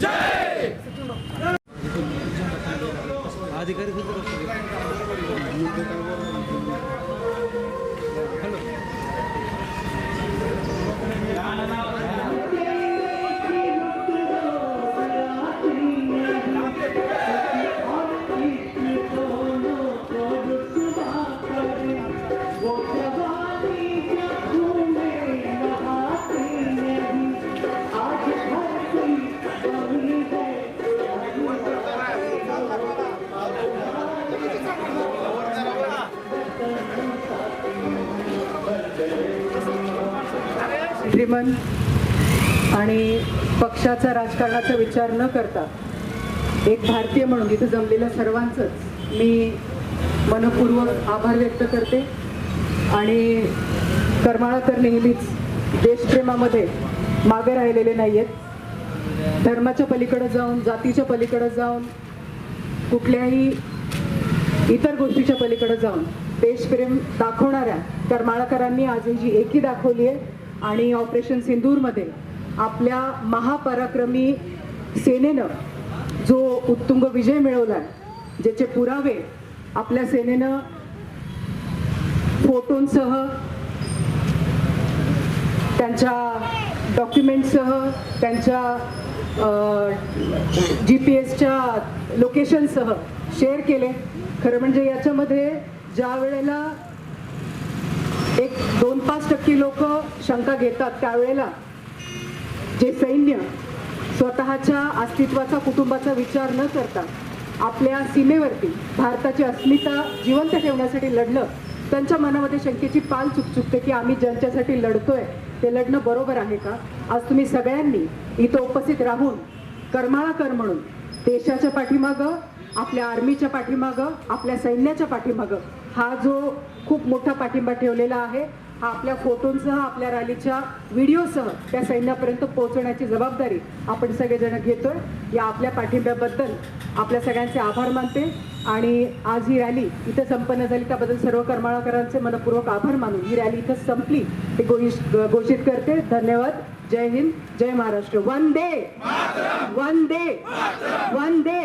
Jai! श्रीमंत आणि पक्षाचा राजकारणाचा विचार न करता एक भारतीय म्हणून इथं जमलेल्या सर्वांचंच मी मनपूर्वक आभार व्यक्त करते. आणि करमाळा तर नेहमीच देशप्रेमामध्ये मागे राहिलेले नाही आहेत धर्माच्या पलीकडे जाऊन जातीच्या पलीकडे जाऊन कुठल्याही इतर गोष्टीच्या पलीकडे जाऊन देशप्रेम दाखवणाऱ्या करमाळकरांनी आज ही जी एकी दाखवली आहे आणि ऑपरेशन सिंदूरमध्ये आपल्या महापराक्रमी सेनेनं जो उत्तुंग विजय मिळवला आहे ज्याचे पुरावे आपल्या सेनेनं फोटोंसह त्यांच्या डॉक्युमेंटसह त्यांच्या जी पी एसच्या लोकेशनसह शेअर केले. खरं म्हणजे याच्यामध्ये ज्या वेळेला पाच टक्के लोक शंका घेतात त्यावेळेला. जे सैन्य स्वतःच्या अस्तित्वाचा कुटुंबाचा विचार न करता आपल्या सीमेवरती भारताची अस्मिता जिवंत ठेवण्यासाठी लढलं त्यांच्या मनामध्ये शंकेची पाल चुकचुकते की आम्ही ज्यांच्यासाठी लढतोय ते लढणं बरोबर आहे का? आज तुम्ही सगळ्यांनी इथं उपस्थित राहून करमाळाकर म्हणून देशाच्या पाठीमागं आपल्या आर्मीच्या पाठीमागं आपल्या सैन्याच्या पाठीमागं हा जो खूप मोठा पाठिंबा ठेवलेला आहे हा आपल्या फोटोंसह आपल्या रॅलीच्या व्हिडिओसह त्या सैन्यापर्यंत पोहोचवण्याची जबाबदारी आपण सगळेजण घेतोय. या आपल्या पाठिंब्याबद्दल आपल्या सगळ्यांचे आभार मानते. आणि आज ही रॅली इथं संपन्न झाली त्याबद्दल सर्व करमाळकरांचे मनपूर्वक आभार मानून ही रॅली इथं संपली. ते घोषित घोषित करते. धन्यवाद. जय हिंद जय महाराष्ट्र. वंदे! वंदे! वंदे!